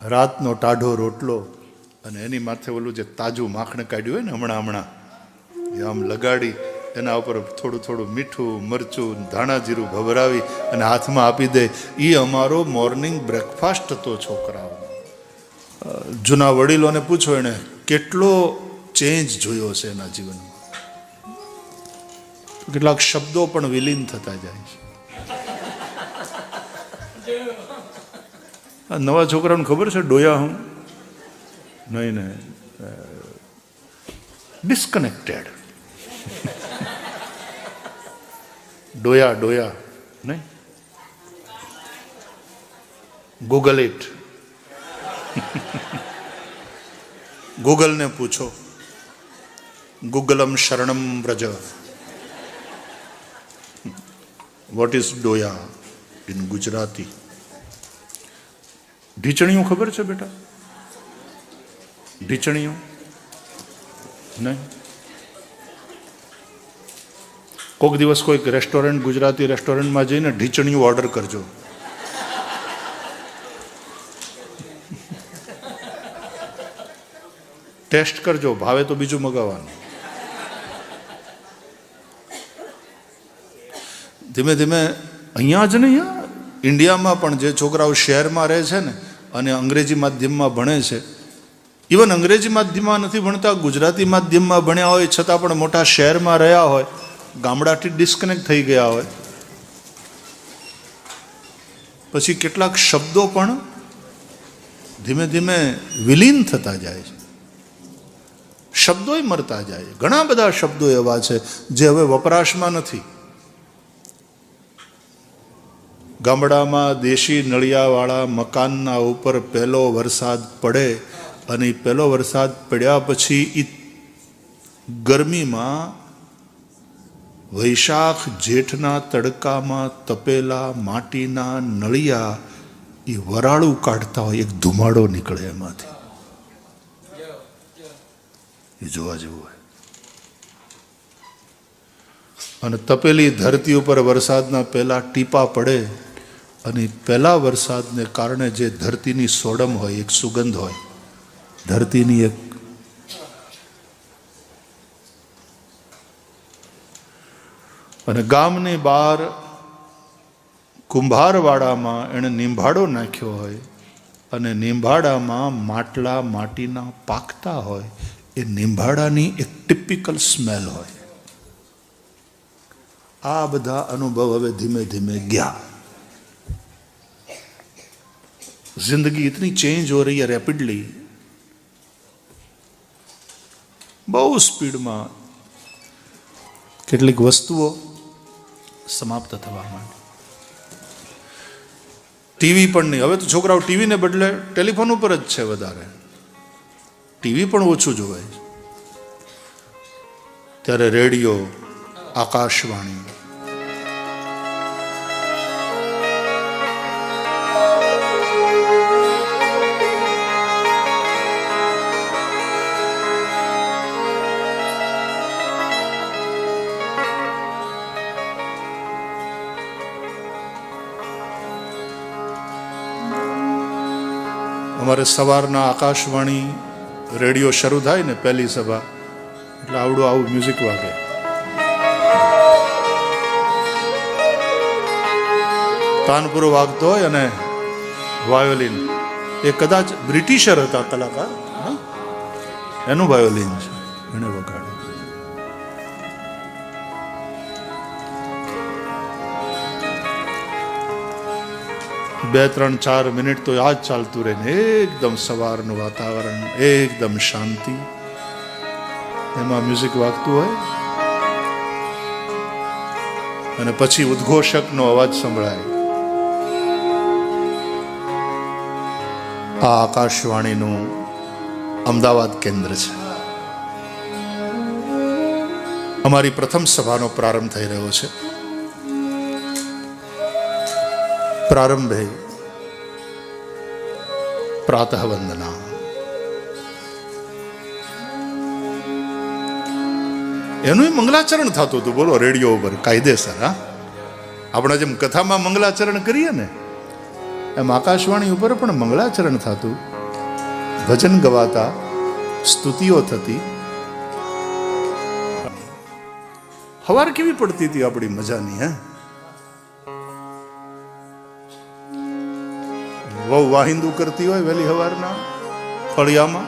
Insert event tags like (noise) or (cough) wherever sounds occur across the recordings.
રાતનો ટાઢો રોટલો અને એની માથે ઓલું જે તાજું માખણ કાઢ્યું હોય ને હમણાં હમણાં, એ આમ લગાડી, એના ઉપર થોડું થોડું મીઠું, મરચું, ધાણા જીરું ભભરાવી અને હાથમાં આપી દે. એ અમારો મોર્નિંગ બ્રેકફાસ્ટ હતો છોકરાઓ. જૂના વડીલોને પૂછો એને કેટલો ચેન્જ જોયો છે એના જીવનમાં? કેટલાક શબ્દો પણ વિલીન થતા જાય છે. આ નવા છોકરાને ખબર છે? ડોયા હું નહીં. નહીં ડિસ્કનેક્ટેડ ડોયા ડોયા. નહીં. ગૂગલ ઇટ ગૂગલને પૂછો. ગૂગલમ શરણમ વ્રજ. વોટ ઇઝ ડોયા ઇન ગુજરાતી ઢીચણીયું ખબર છે બેટા? ઢીચણીઓ? નહીં? કોઈક દિવસ કોઈક રેસ્ટોરન્ટ, ગુજરાતી રેસ્ટોરન્ટમાં જઈને ઢીચણીઓ ઓર્ડર કરજો. ટેસ્ટ કરજો, ભાવે તો બીજું મગાવવાનું. ધીમે ધીમે, અહીંયા જ નહીં ઇન્ડિયામાં પણ જે છોકરાઓ શહેરમાં રહે છે ને અને અંગ્રેજી માધ્યમમાં ભણે છે. ઇવન અંગ્રેજી માધ્યમમાં નથી ભણતા, ગુજરાતી માધ્યમમાં ભણ્યા હોય, છતાં પણ મોટા શહેરમાં રહ્યા હોય, ગામડાથી ડિસ્કનેક્ટ થઈ ગયા હોય. પછી કેટલાક શબ્દો પણ ધીમે ધીમે વિલીન થતા જાય છે. શબ્દોય મરતા જાય ઘણા બધા શબ્દો એવા છે જે હવે વપરાશમાં નથી. ગામડામાં દેશી નળિયાવાળા મકાનના ઉપર પહેલો વરસાદ પડે અને પહેલો વરસાદ પડ્યા પછી એ ગરમીમાં વૈશાખ જેઠના તડકામાં તપેલા માટીના નળિયા એ વરાળું કાઢતા હોય, એક ધુમાડો નીકળે એમાંથી. એ જોવા જેવું હોય. અને તપેલી ધરતી ઉપર વરસાદના પહેલા ટીપા પડે અને પહેલા વરસાદને કારણે જે ધરતીની સોડમ હોય, એક સુગંધ હોય, ધરતીની એક અને ગામની બહાર કુંભારવાડામાં એણે નિંભાડો નાખ્યો હોય અને નિંભાડામાં માટલા માટીના પાકતા હોય, એ નિંભાડાની એક ટિપિકલ સ્મેલ હોય. આ બધા અનુભવ હવે ધીમે ધીમે ગયા. जिंदगी इतनी चेंज हो रही है रैपिडली બહુ સ્પીડમાં કેટલીક વસ્તુઓ સમાપ્ત થવા માંડી ટીવી પણ નહીં હવે તો છોકરાઓ ટીવીને બદલે ટેલિફોન ઉપર જ છે વધારે ટીવી પણ ઓછું જોવાય છે ત્યારે રેડિયો આકાશવાણી અમારે સવારના આકાશવાણી રેડિયો શરૂ થાય ને પહેલી સભા. એટલે આવડું આવું મ્યુઝિક વાગે. તાનપુરો વાગતો હોય અને વાયોલિન. એ કદાચ બ્રિટિશર હતા કલાકાર? એનું વાયોલિન છે, એને વગાડ્યું. બે, ત્રણ, ચાર મિનિટ તો આ જ ચાલતું રહે ને, એકદમ સવારનું વાતાવરણ, એકદમ શાંતિ. એમાં મ્યુઝિક વાગતું હોય. અને પછી ઉદ્ઘોષકનો અવાજ સંભળાય. આ આકાશવાણીનું અમદાવાદ કેન્દ્ર છે. અમારી પ્રથમ સભાનો પ્રારંભ થઈ રહ્યો છે. પ્રારંભે પ્રાતઃ વંદના. એનું મંગલાચરણ થતું હતું. બોલો, રેડિયો ઉપર, કાયદેસર, હા. આપણે જેમ કથામાં મંગલાચરણ કરીએ ને, એમ આકાશવાણી ઉપર પણ મંગલાચરણ થતું. ભજન ગવાતા સ્તુતિઓ થતી. હવાર કેવી પડતી હતી આપણી મજાની, હે? વહુ વાહિંદુ કરતી હોય વહેલી હવારના ફળિયામાં.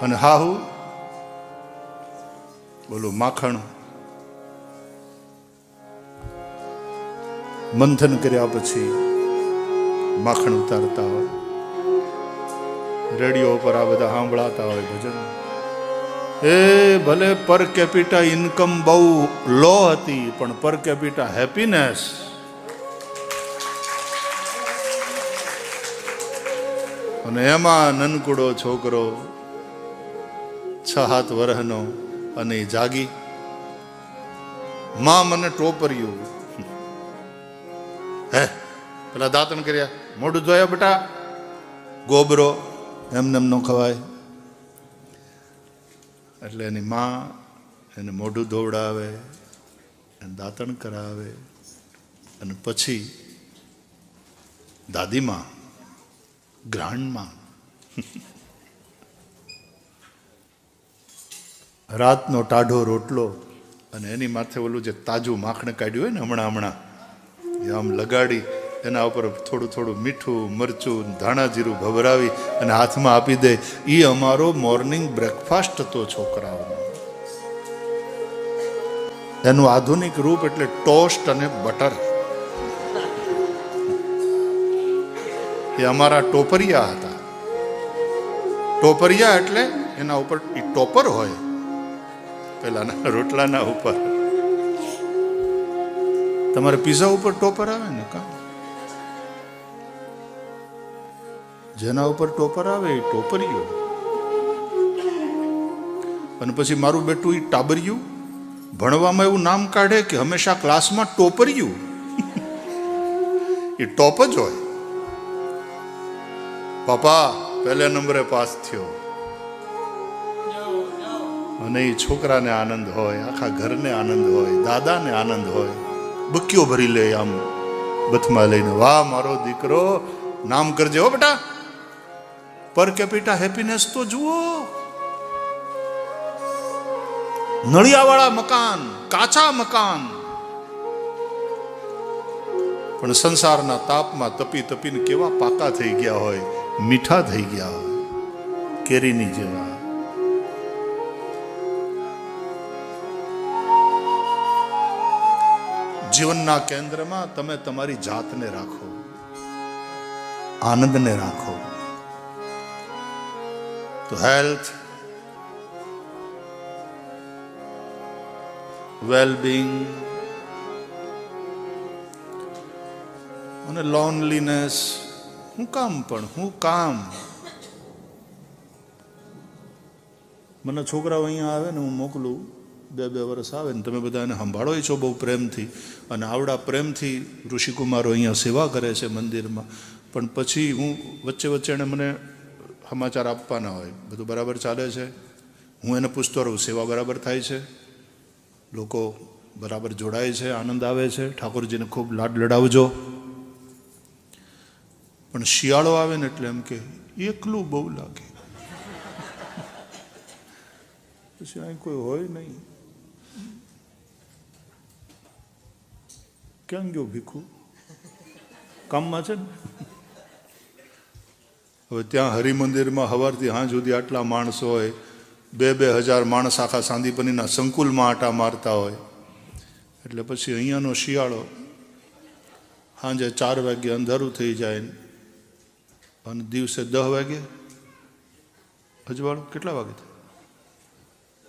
અને હાહુ, બોલું, માખણ. મંથન કર્યા પછી માખણ ઉતારતા હોય. રેડિયો પર આ બધા સાંભળાતા હોય ભજન. એ ભલે પર કેપિટા ઇન્કમ બહુ લો હતી, પણ પર કેપિટા હેપીનેસ. અને એમાં નનકુડો છોકરો છ હાથ વરહનો અને એ જાગી. માં મને ટોપર્યું. હે, પેલા દાંતણ કર્યા. મોઢું જોયા બેટા. ગોબરો એમને એમ ન ખવાય. એટલે એની માં એને મોઢું ધોવડાવે, એને દાંતણ કરાવે. અને પછી દાદીમાં ગ્રાન્ડમાં રાતનો ટાઢો રોટલો અને એની માથે ઓલું જે તાજું માખણ કાઢ્યું હોય ને હમણાં હમણાં, એ આમ લગાડી, એના ઉપર થોડું થોડું મીઠું મરચું, ધાણા જીરું ભભરાવી અને હાથમાં આપી દે. એ અમારો મોર્નિંગ બ્રેકફાસ્ટ હતો છોકરાઓનો. એનું આધુનિક રૂપ એટલે ટોસ્ટ અને બટર. એ અમારા ટોપરિયા હતા. ટોપરિયા એટલે એના ઉપર ટોપર હોય. પેલાના રોટલાના ઉપર. તમારે પીઝા ઉપર ટોપર આવે ને કા? જેના ઉપર ટોપર આવે એ ટોપરિયો અને પછી મારું બેટું એ ટાબરિયું ભણવામાં એવું નામ કાઢે કે હંમેશા ક્લાસમાં ટોપરિયું. એ (laughs) ટોપ જ હોય. પપ્પા પહેલા નંબરે પાસ થયો અને એ છોકરાને આનંદ હોય આખા ઘરને આનંદ હોય દાદાને આનંદ હોય બક્યો ભરી લે આમ બથમાં લઈને વાહ મારો દીકરો નામ કરજે હો બેટા પર કેપિટા હેપીનેસ તો જુઓ નળિયાવાળા મકાન કાચા મકાન પણ સંસારના તાપમાં તપી તપીને કેવા પાકા થઈ ગયા હોય મીઠા થઈ ગયા હોય, કેરીની જેવા. જીવનના કેન્દ્રમાં તમે તમારી જાતને રાખો, આનંદને રાખો. તો હેલ્થ, વેલબિંગ, અને લોનલીનેસ હું કામ પણ, હું કામ. મને છોકરાઓ અહીંયા આવે ને હું મોકલું, બે બે વર્ષ આવે ને તમે બધા એને સંભાળો છો બહુ પ્રેમથી. અને આવડા પ્રેમથી ઋષિકુમારો અહીંયા સેવા કરે છે મંદિરમાં. પણ પછી હું વચ્ચે વચ્ચે એને મને સમાચાર આપવાના હોય. બધું બરાબર ચાલે છે. હું એને પૂછતો રહું, સેવા બરાબર થાય છે? લોકો બરાબર જોડાય છે, આનંદ આવે છે? ઠાકોરજીને ખૂબ લાડ લડાવજો. પણ શિયાળો આવે ને એટલે એમ કે, એકલું બહુ લાગે. પછી અહીં કોઈ હોય નહીં. ક્યાં ગયો ભીખું? કામમાં છે ને? હવે ત્યાં હરિમંદિરમાં સવારથી હાં સુધી આટલા માણસો હોય, બે બે હજાર માણસ આખા સાંદીપનીના સંકુલમાં આટા મારતા હોય. એટલે પછી અહીંયાનો શિયાળો સાંજે ચાર વાગ્યે અંધારું થઈ જાય અને દિવસે દહ વાગે? અજવાળું? કેટલા વાગે થાય?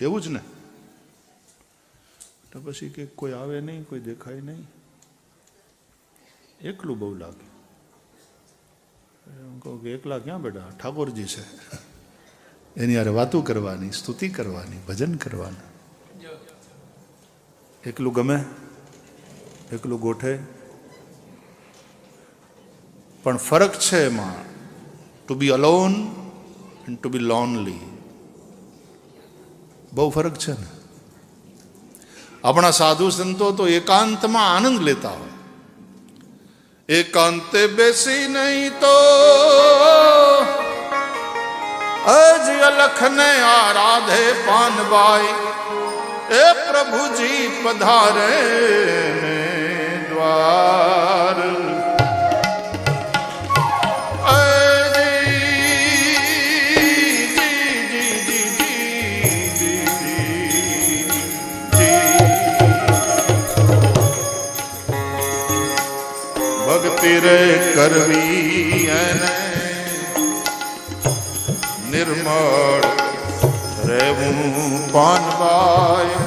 એવું જ ને? તો પછી કે કોઈ આવે નહીં, કોઈ દેખાય નહીં. એકલું બહુ લાગે. હું કહું કે એકલા ક્યાં બેટા ઠાકોરજી છે. એની યારે વાતો કરવાની, સ્તુતિ કરવાની, ભજન કરવાનું. એકલું ગમે, એકલું ગોઠે. પણ ફરક છે એમાં. To be alone and to be lonely બહુ ફરક છે ને? આપણા સાધુ સંતો તો એકાંતમાં આનંદ લેતા હોય. એકાંતે બેસી નહીં તો અજ અલખને આરાધે પાનબાઈ, એ પ્રભુજી પધારે ને દ્વાર ભક્તિ રે કરવી એને નિર્મળ રહેવું પાનબાય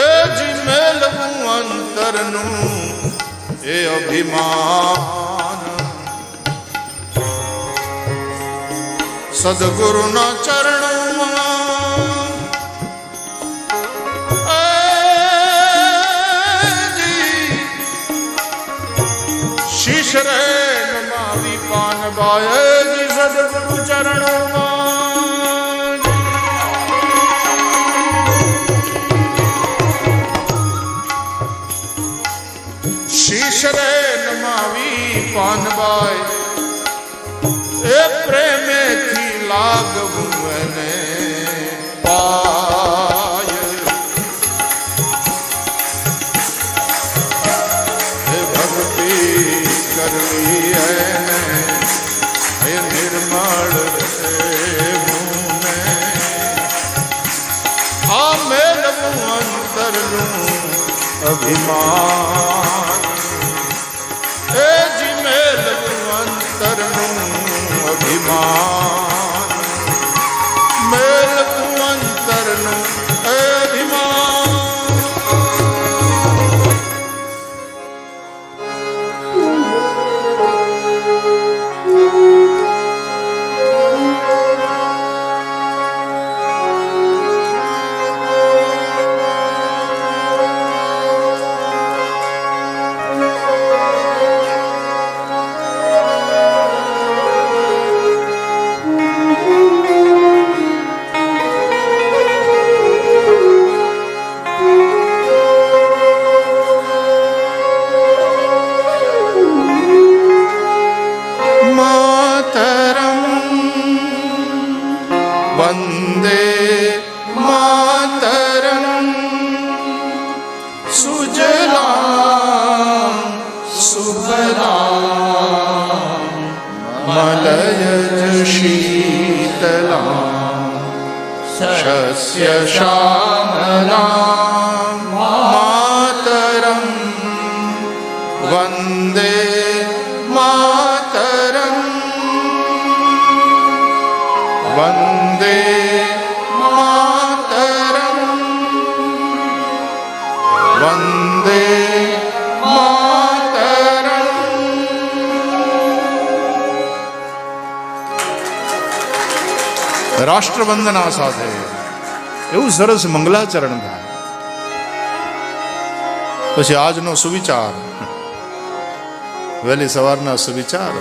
એ જી મેલવું અંતરનું એ અભિમાન સદગુરુના ચરણોમાં પાન બાય જી સદગુરુ ચરણોમાં. શીશ રે નમાવી પાનબાઈ. એ પ્રેમેથી લાગવું કરવી એને હે આ મેળવું અંતરનું અભિમાન એ જી મેળવું અંતરનું અભિમાન વંદે રાષ્ટ્રવંદના સાથે એવું સરસ મંગલાચરણ થાય પછી આજનો સુવિચાર. વહેલી સવારના સુવિચાર.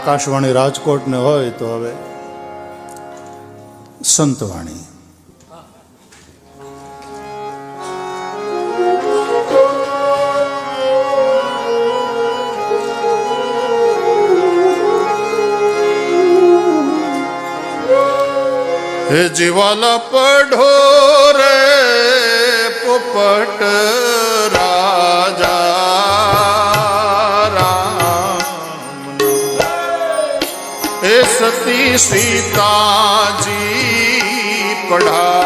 આકાશવાણી રાજકોટને હોય તો હવે સંતવાણી. જીવાલા પઢો રે પોપટ. સતી સીતાજી પઢાવે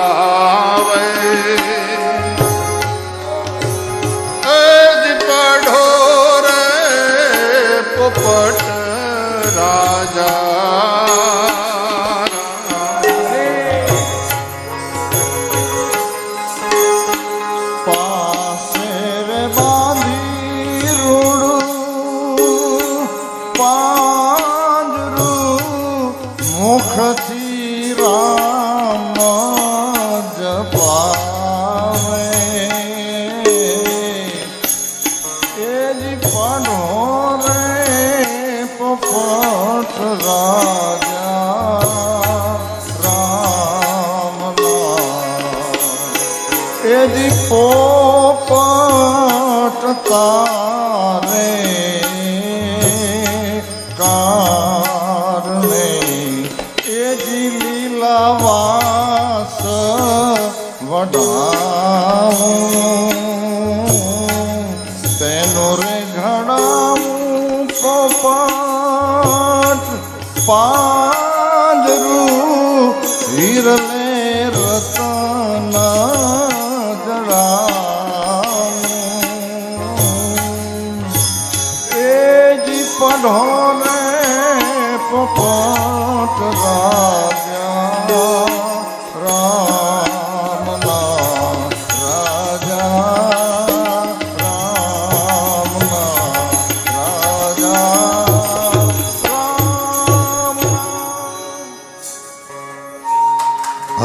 લીલાવાસ વડાવું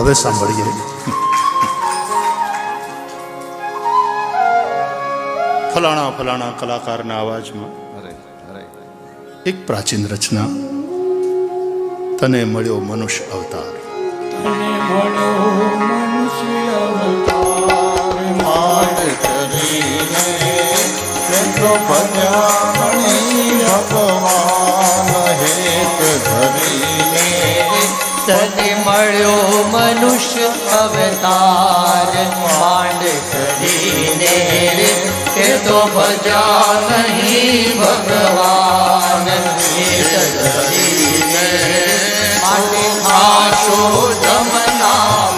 હવે સાંભળીએ. ફલાણા ફલાણા કલાકારના અવાજમાં એક પ્રાચીન રચના. તને મળ્યો મનુષ્ય અવતાર. માંડ કરીને કેટલો ભજામણી ભગવાન. હેત ધરીને તને મળ્યો મનુષ્ય અવતાર. માંડ કરીને કે તો ભજા નહીં ભગવાન. માટે આશો જમના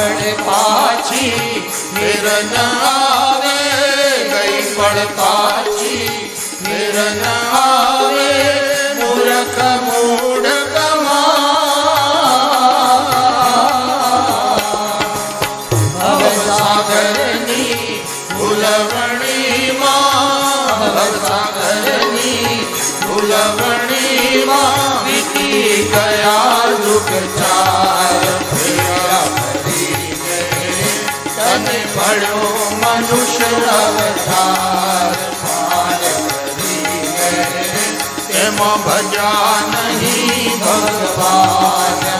પણ પાછી નિરન આવે ગઈ પણ પાછી નિરન આવે મૂર્ખ મૂઢ અવતાર એમાં ભજા નહીં ભગવાન.